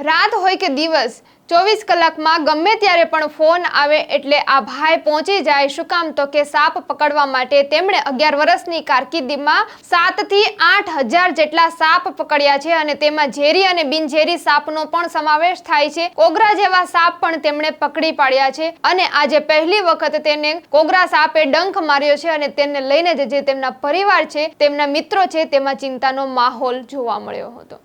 રાત હોય કે દિવસ, ચોવીસ કલાકમાં ગમે ત્યારે પણ ફોન આવે એટલે આ ભાઈ પહોંચી જાય શું કામ? તો કે સાપ પકડવા માટે તેમણે અગિયાર વર્ષની કારકિર્દીમાં સાતથી આઠ હજાર જેટલા સાપ પકડ્યા છે અને તેમાં ઝેરી અને બિનઝેરી સાપનો પણ સમાવેશ થાય છે. કોગરા જેવા સાપ પણ તેમણે પકડી પાડ્યા છે અને આજે પહેલી વખત તેને કોગરા સાપે ડંખ માર્યો છે અને તેને લઈને જ જે તેમના પરિવાર છે, તેમના મિત્રો છે, તેમાં ચિંતાનો માહોલ જોવા મળ્યો હતો.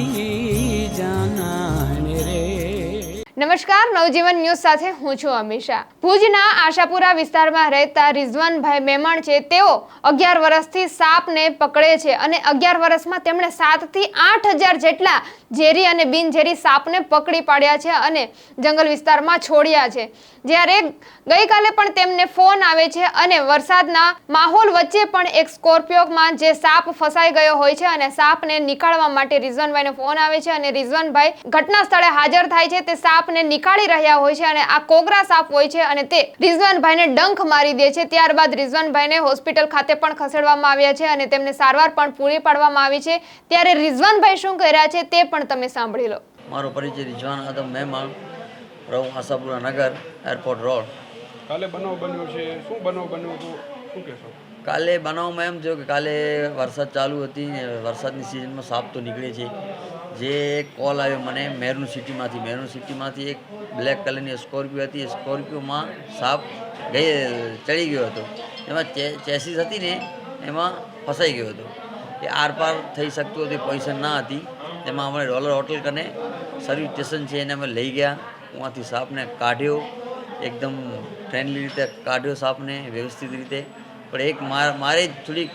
નમસ્કાર, નવજીવન ન્યૂઝ સાથે હું છું અમીષા. ભુજના આશાપુરા વિસ્તારમાં રહેતા રિઝવાનભાઈ મેમણ છે, તેઓ અગિયાર વર્ષથી સાપને પકડે છે અને અગિયાર વર્ષમાં તેમણે સાતથી આઠ હજાર જેટલા ઝેરી અને બિનઝેરી સાપને પકડી પાડ્યા છે અને જંગલ વિસ્તારમાં છોડ્યા છે. જ્યારે ગઈકાલે પણ તેમને ફોન આવે છે અને વરસાદના માહોલ વચ્ચે પણ એક સ્કોર્પિયોમાં જે સાપ ફસાઈ ગયો હોય છે અને સાપને નીકાળવા માટે રિઝવાનભાઈને ફોન આવે છે અને રિઝવાનભાઈ ઘટના સ્થળે હાજર થાય છે. તે સાપને નીકાળી રહ્યા હોય છે અને આ કોગરા સાપ હોય છે અને તે રિઝવાનભાઈને ડંખ મારી દે છે. ત્યારબાદ રિઝવાનભાઈને હોસ્પિટલ ખાતે પણ ખસેડવામાં આવ્યા છે અને તેમને સારવાર પણ પૂરી પાડવામાં આવી છે. ત્યારે રિઝવાનભાઈ શું કહી રહ્યા છે તે પણ તમે સાંભળી લો. મારો પરિચય રિઝવાન આદમ મહેમાન રહું આશાપુરા નગર એરપોર્ટ રોડ. કાલે બનાવ બન્યો છે. શું બનાવ બન્યો તો શું કહેશો? કાલે બનાવમાં એમ થયું કે કાલે વરસાદ ચાલુ હતી ને વરસાદની સિઝનમાં સાપ તો નીકળે છે. જે કોલ આવ્યો મને મહેરનું સિટીમાંથી મહેરનું સિટીમાંથી એક બ્લેક કલરની સ્કોર્પિયો હતી. સ્કોર્પિયોમાં સાપ ગઈ, ચડી ગયો હતો. એમાં ચેસીસ હતી ને, એમાં ફસાઈ ગયો હતો. એ આરપાર થઈ શકતું હતું પૈસા ના હતી. તેમાં અમે ડોલર હોટલ કને સર્વિસ સ્ટેશન છે એને અમે લઈ ગયા. ત્યાંથી સાપને કાઢ્યો, એકદમ ફ્રેન્ડલી રીતે કાઢ્યો સાપને, વ્યવસ્થિત રીતે. પણ એક માર જ થોડીક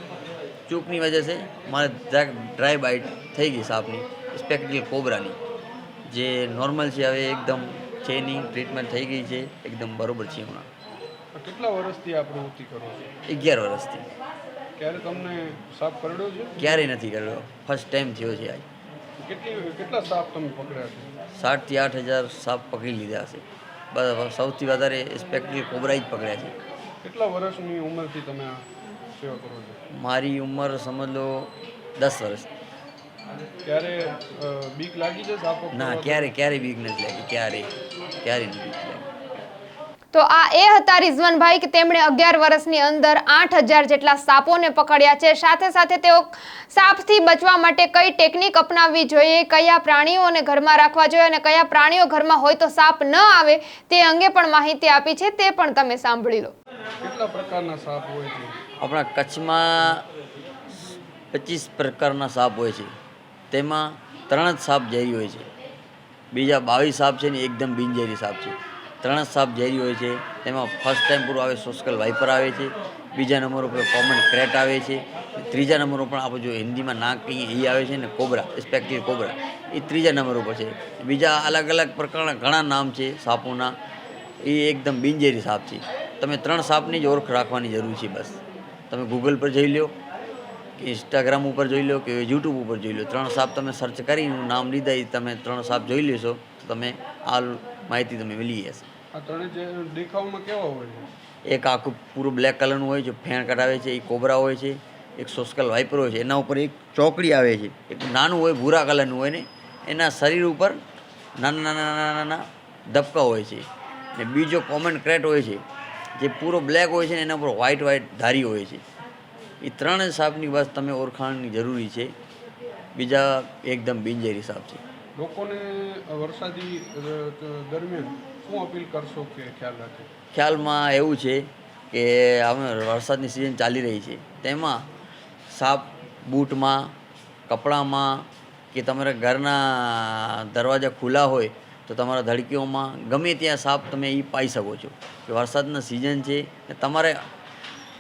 ચૂકની વજહ છે. મારે ડ્રાય બાઇટ થઈ ગઈ સાપની. સ્પેક્ટિકલ કોબરાની જે નોર્મલ છે હવે એકદમ છે નહીં ટ્રીટમેન્ટ થઈ ગઈ છે એકદમ બરોબર છે હમણાં. કેટલા વર્ષથી આ પ્રવૃત્તિ કરો છો? અગિયાર વર્ષથી. ક્યારે તમને સાપ કરડ્યો છે? ક્યારેય નથી કર્યો ફર્સ્ટ ટાઈમ થયો છે આજ. કેટલી કેટલા સાપ તમે પકડ્યા છે? સાઠથી આઠ હજાર સાપ પકડી લીધા છે. બસ સૌથી વધારે સ્પેક્ટિકલ કોબરા જ પકડ્યા છે. કેટલા વર્ષની ઉંમરથી તમે આ સેવા કરો છો? મારી ઉંમર સમજ લો દસ વર્ષ. ક્યારે બીક લાગી છે સાપો ના ક્યારે ક્યારે બીક નથી લાગી? ક્યારે ક્યારે નથી બીક લાગી? તો આ એ હતા રિઝવાનભાઈ કે તેમણે અગિયાર વર્ષની અંદર આઠ હજાર જેટલા સાપોને પકડ્યા છે. સાથે સાથે તેઓ સાપથી બચવા માટે કઈ ટેકનિક અપનાવવી જોઈએ કયા પ્રાણીઓને ઘરમાં રાખવા જોઈએ અને કયા પ્રાણીઓ ઘરમાં હોય તો સાપ ન આવે તે અંગે પણ માહિતી આપી છે. તે પણ તમે સાંભળી લો. કેટલા પ્રકારના સાપ હોય છે? આપણા કચ્છમાં પચીસ પ્રકારના સાપ હોય છે. તેમાં ત્રણ જ સાપ ઝેરી હોય છે. બીજા બાવીસ સાપ છે ને એકદમ બિનઝેરી સાપ છે. ત્રણ જ સાપ ઝેરી હોય છે. તેમાં ફર્સ્ટ ટાઈમ પૂરું આવે સોસ્કલ વાઇપર આવે છે. બીજા નંબર ઉપર કોમન ક્રેટ આવે છે. ત્રીજા નંબર ઉપર આપણે જો હિન્દીમાં નાક કહીએ એ આવે છે ને કોબરા સ્પેક્ટિવ કોબરા એ ત્રીજા નંબર ઉપર છે. બીજા અલગ અલગ પ્રકારના ઘણા નામ છે સાપોના. એ એકદમ બિનઝેરી સાપ છે. તમે ત્રણ સાપની જ ઓળખ રાખવાની જરૂર છે બસ. તમે ગૂગલ પર જઈ લો કે ઇન્સ્ટાગ્રામ ઉપર જોઈ લો કે યુટ્યુબ ઉપર જોઈ લો. ત્રણ સાપ તમે સર્ચ કરીને નામ લીધા એ તમે ત્રણ સાપ જોઈ લેશો તો તમે આ માહિતી તમે મળી જશે આ ત્રણે જે દેખાવમાં કેવા હોય? છે એક આખું પૂરું બ્લેક કલરનું હોય છે ફેણ કઢાવે છે એ કોબરા હોય છે એક સોસ્કલ વાઇપર હોય છે. એના ઉપર એક ચોકડી આવે છે. એક નાનું હોય ભૂરા કલરનું હોય ને એના શરીર ઉપર નાના નાના નાના નાના ધબકા હોય છે. ને બીજો કોમન ક્રેટ હોય છે જે પૂરો બ્લેક હોય છે ને એના ઉપર વ્હાઇટ વ્હાઇટ ધારી હોય છે. એ ત્રણેય સાપની બસ તમે ઓળખાણની જરૂરી છે. બીજા એકદમ બિનજેરી સાપ છે. લોકોને વરસાદી દરમિયાન શું અપીલ કરશો કે ખ્યાલ રાખે? ખ્યાલમાં એવું છે કે હવે વરસાદની સિઝન ચાલી રહી છે. તેમાં સાપ બૂટમાં કપડામાં કે તમારા ઘરના દરવાજા ખુલ્લા હોય તો તમારા ધડકીઓમાં ગમે ત્યાં સાપ તમે એ પાઈ શકો છો. કે વરસાદના સિઝન છે ને તમારે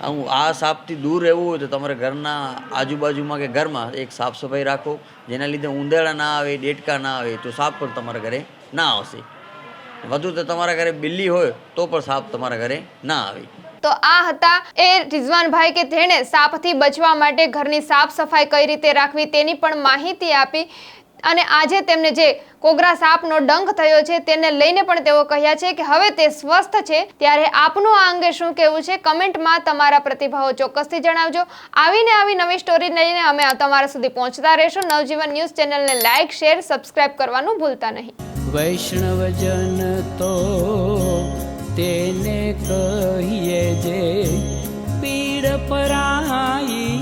આવું આ સાપથી દૂર રહેવું હોય તો તમારે ઘરના આજુબાજુમાં કે ઘરમાં એક સાફ સફાઈ રાખો, જેના લીધે ઉંદરડા ના આવે ડેટકા ના આવે, તો સાપ પણ તમારા ઘરે ના આવશે. વધુ તો તમારા ઘરે બિલ્લી હોય તો પણ સાપ તમારા ઘરે ના આવે. તો આ હતા એ રિઝવાનભાઈ કે તેણે સાપથી બચવા માટે ઘરની સાફ સફાઈ કઈ રીતે રાખવી તેની પણ માહિતી આપી. અને આજે તેમને જે કોગરા સાપનો ડંખ થયો છે, તેને લઈને પણ તેઓ કહ્યા છે કે હવે તે સ્વસ્થ છે. ત્યારે આપનું આ અંગે શું કહેવું છે? કમેન્ટમાં તમારા પ્રતિભાવો ચોક્કસથી જણાવજો. આવીને આવી નવી સ્ટોરી લઈને અમે તમારા સુધી પહોંચતા રહેશું. નવજીવન ન્યૂઝ ચેનલને લાઇક શેર, સબસ્ક્રાઇબ કરવાનું ભૂલતા નહીં. વૈષ્ણવજન તો તેને કહીએ જે પીડ પરાઈ